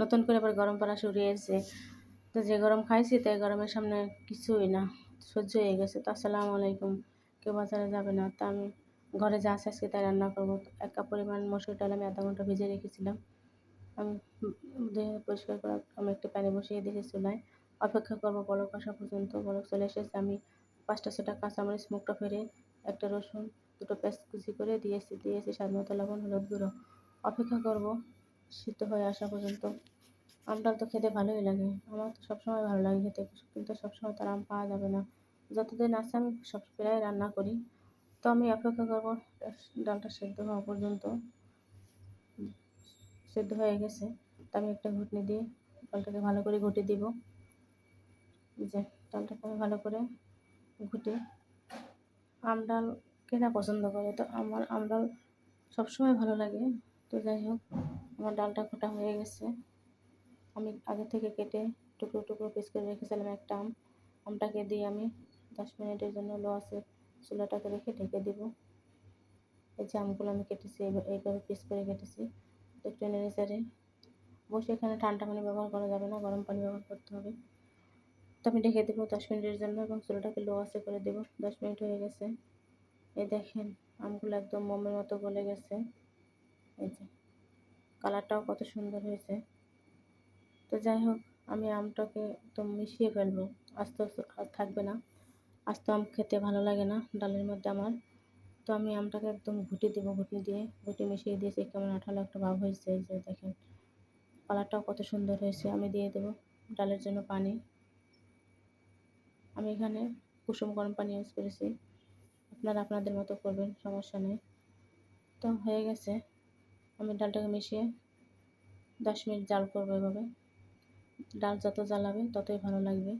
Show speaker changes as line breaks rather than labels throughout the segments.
নতুন করে আবার গরম পড়া শুরু হয়েছে তো যে গরম খাইছি, তাই গরমের সামনে কিছুই না, সহ্য হয়ে গেছে। তো আসসালামু আলাইকুম, কেউ বাজারে যাবে না। তো আমি ঘরে যা আছে আজকে তাই রান্না করব। এক কাপ পরিমাণ মসুর ডাল আমি আধা ঘণ্টা ভিজে রেখেছিলাম। আমি ধুয়ে পরিষ্কার করা আমি একটু প্যানে বসিয়ে দিয়েছি চুলায়। অপেক্ষা করব বলক আসা পর্যন্ত। বলক চলে এসেছে। আমি পাঁচটা ছটা কাঁচামরিচ, মুখটা ফেরে একটা রসুন, দুটো পেঁয়াজ কুচি করে দিয়েছি। দিয়েছি স্বাদ লবণ, হলুদ গুঁড়ো। অপেক্ষা করব সিদ্ধ হয়ে আসা পর্যন্ত। আম আমটাল তো খেতে ভালোই লাগে। আমার তো সবসময় ভালো লাগে খেতে, কিন্তু সবসময় তার আম পাওয়া যাবে না। যতদিন আছে আমি সব প্রায় রান্না করি। তো আমি অপেক্ষা করব ডালটা সেদ্ধ হওয়া পর্যন্ত। সেদ্ধ হয়ে গেছে। তো আমি একটা ঘুটনি দিয়ে ডালটাকে ভালো করে ঘুটে দিব। যে ডালটাকে আমি ভালো করে ঘুটে আম ডাল কেনা পছন্দ করে। তো আমার আম ডাল সবসময় ভালো লাগে। তো যাই হোক, আমার ডালটা ঘোটা হয়ে গেছে। আমি আগে থেকে কেটে টুকরো টুকরো পিস করে রেখেছিলাম একটা আম। আমটাকে দিয়ে আমি দশ মিনিটের জন্য লো আছে চুলাটাকে রেখে ঢেকে দিব। এই যে আমগুলো আমি কেটেছি এইভাবে পিস করে কেটেছি। একটু নেড়ে বসে এখানে ঠান্ডা পানি ব্যবহার করা যাবে না, গরম পানি ব্যবহার করতে হবে। তো আমি ঢেকে দেবো দশ মিনিটের জন্য এবং চুলাটাকে লো আছে করে দেবো। দশ মিনিট হয়ে গেছে। এই দেখেন, আমগুলো একদম মোমের মতো গলে গেছে। এই যে, কালারটাও কত সুন্দর হয়েছে। তো যাই হোক, আমি আমটাকে একদম মিশিয়ে ফেলব। আস্তে আস্তে থাকবে না। আস্তে আম খেতে ভালো লাগে না, ডালের মধ্যে আমার। তো আমি আমটাকে একদম ঘুটে দেবো, ঘুটে দিয়ে। ঘুটে মিশিয়ে দিয়েছি, কেমন আঠালো একটা ভাব হয়েছে, এই যে দেখেন। কালারটাও কত সুন্দর হয়েছে, আমি দিয়ে দেবো ডালের জন্য পানি। আমি এখানে কুসুম গরম পানি ইউজ করেছি। আপনারা আপনাদের মতো করবেন, সমস্যা নেই। তো হয়ে গেছে। আমি ডালটাকে মিশিয়ে দশ মিনিট জাল করব এভাবে। ডাল যত জ্বালাবে ততই ভালো লাগবে।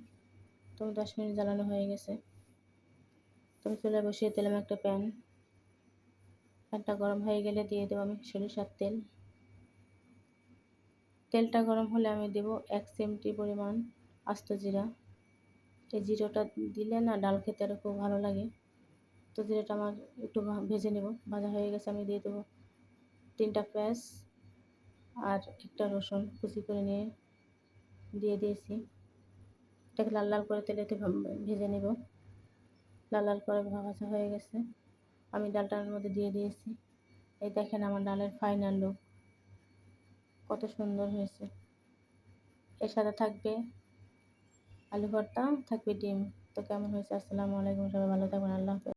তো দশ মিনিট জ্বালানো হয়ে গেছে। তো চুলে বসিয়ে দিলাম একটা প্যান। প্যানটা গরম হয়ে গেলে দিয়ে দেবো আমি সরিষার তেল। তেলটা গরম হলে আমি দেব এক চিমটি পরিমাণ আস্ত জিরা। এই জিরাটা দিলে না ডাল খেতে আরও খুব ভালো লাগে। তো জিরাটা আমার একটু ভেজে নেব। ভাজা হয়ে গেছে আমি দিয়ে দেবো তিনটা পেঁয়াজ আর একটা রসুন কুচি করে নিয়ে দিয়ে দিয়েছি। এটাকে লাল লাল করে তেলেতে ভেজে নেব। লাল লাল করে ভাজা হয়ে গেছে। আমি ডালটার মধ্যে দিয়ে দিয়েছি। এই দেখেন আমার ডালের ফাইনাল লুক কত সুন্দর হয়েছে। এর সাথে থাকবে আলু ভর্তা, থাকবে ডিম। তো কেমন হয়েছে? আসসালামু আলাইকুম, সবাই ভালো থাকবেন। আল্লাহ